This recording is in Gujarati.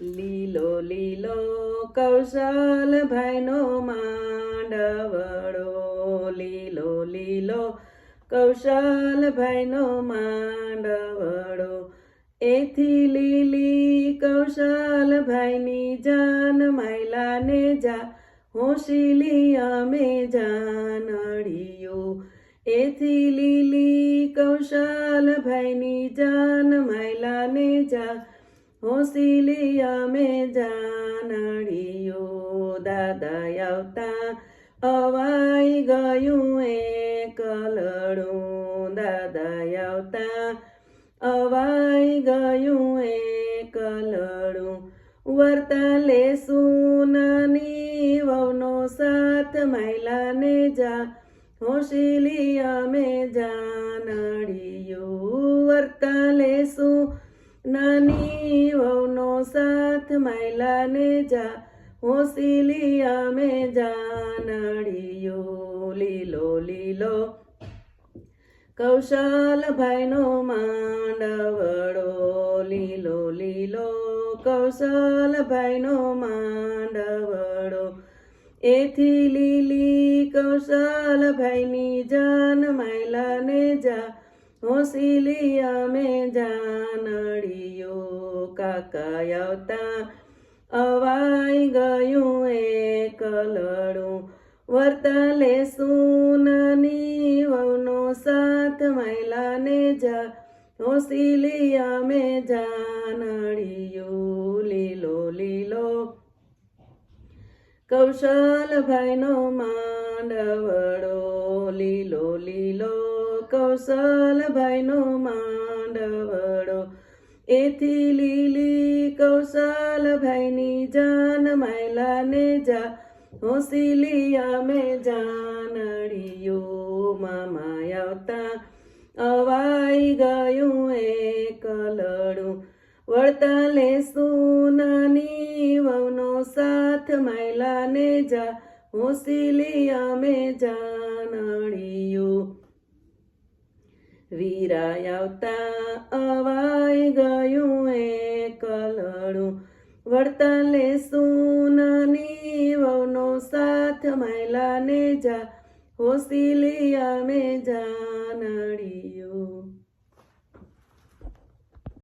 લીલો લીલો કૌશલભાઈનો માંડવડો. લીલો લીલો કૌશલભાઈનો માંડવડો. એથી લીલી કૌશલભાઈની જાન માયલાને જા. હોશીલી અમે જાનડીઓ એથી લીલી કૌશલભાઈની જાન માયલાને જા. હોશીલી અમે જાનડીઓ દાદા આવતા અવાઈ ગયું એ કલડું દાદા આવતા અવાઈ ગયું એ કલડું વર્તાલે સુનાની વવનો સાથ માયલાને જા. હોશીલી અમે જાનડીયું વર્તાલે વવનો સાથ માયલાને જા હોશીલી અમે જાનડીયું લીલો લીલો કૌશલભાઈનો માંડવડો લીલો લીલો કૌશલ ભાઈનો માંડવડો એથી લીલી કૌશલ ભાઈની જાન માયલાને જા હોશીલી અમે જાનડીઓ કાકા આવતા અવાઈ ગયું એ કલડું વર્તાલે સુનની વવનો સાથ મહિલાને જા. હોશીલી અમે જાનડીયું, લીલો લીલો. કૌશલભાઈનો માંડવડો, લીલો લીલો. કૌશલભાઈનો માંડવડો. એથી લીલી કૌશલભાઈની જાન માયલાને જા. હોશીલી અમે જાનડીઓ મામા આવતા. અવાઈ ગયું એ કલડું વળતાલે સુનાની વવનો સાથ માયલાને જા. હોશીલી અમે જાનડીઓ. વીરા આવતા અવાય ગયું એ કલડું વળતાલે સુનાની વવનો સાથ, મહિલાને જા હોશીલી અમે જાનડી